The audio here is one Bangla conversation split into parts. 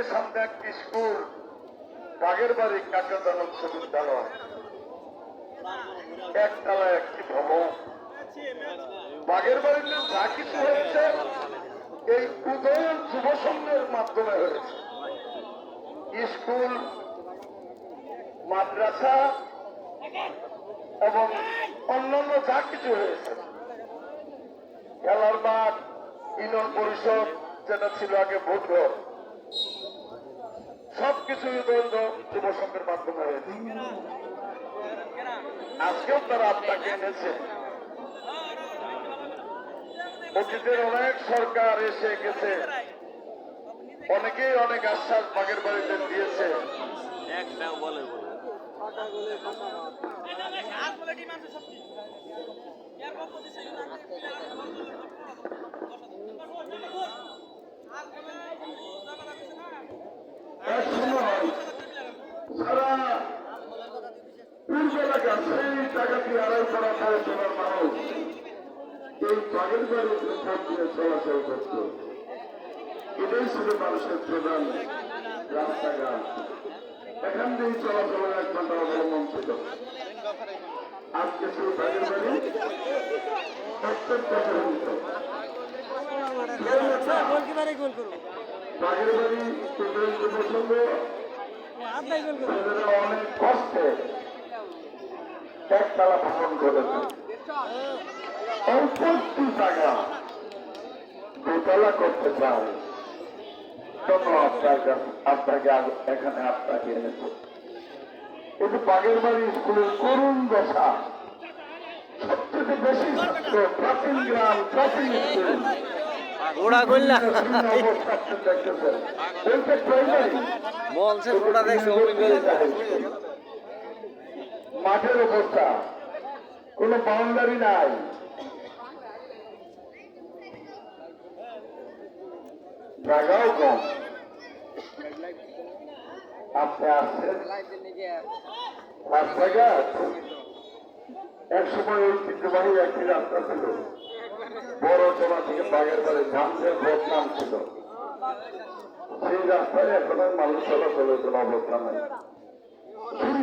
বাড়ির সামনে একটি স্কুল, বাগের বাড়ি কাকাদান উচ্চ বিদ্যালয় একতলা একটি ভবন। বাগের বাড়িতে যা কিছু হয়েছে, এই উদয়ন যুব সংঘের মাধ্যমে হয়েছে। স্কুল, মাদ্রাসা এবং অন্যান্য যা কিছু হয়েছে। খেলার মাঠ ইউনিয়ন পরিষদ, যেটা ছিল আগে ভোট সবকিছু উদয়ন যুব সংঘের মাধ্যমে আজকেও তারা আপনাকে এনেছে। অতীতের অনেক সরকার এসে গেছে। অনেকেই অনেক আশ্বাস বাগের বাড়িতে দিয়েছে। বলে বলে এক সময় সারা এই বাগের বাড়ির চলাচল করত এটাই ছিল মানুষের প্রধান রাস্তাঘাট এখান দিয়েই এক ঘণ্টা অবলম্বন ছিল আজকে সেই বাগের বাড়ি প্রত্যেক করব বাড়ি অনেক কষ্টে একতলা ভ্রমণ করেছে। জায়গা দোতলা করতে চায়। তত আপনার কাছে আপনাকে এখানে আপনাকে এনেছে। কিন্তু বাগের বাড়ি স্কুলের করুণ দশা সবচেয়ে বেশি ছাত্র প্রাচীন গ্রাম প্রাচীন স্কুল। বলছে দেখছে মাঠের অবস্থা। কোন বাউন্ডারি নাই। জায়গাও কম। আপনি আসছেন এক সময় ঐতিহ্যবাহী একটি রাস্তা ছিল। বড় চলা থেকে বাগের বাড়ি ঝামসের ভোট নাম ছিল। সেই রাস্তায় এখন মানুষ চলাচলের কোনো অবস্থা নাই। ছুরি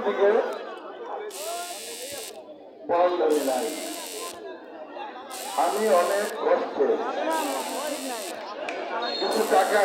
দিকে আমি অনেক কষ্টে কিছু টাকা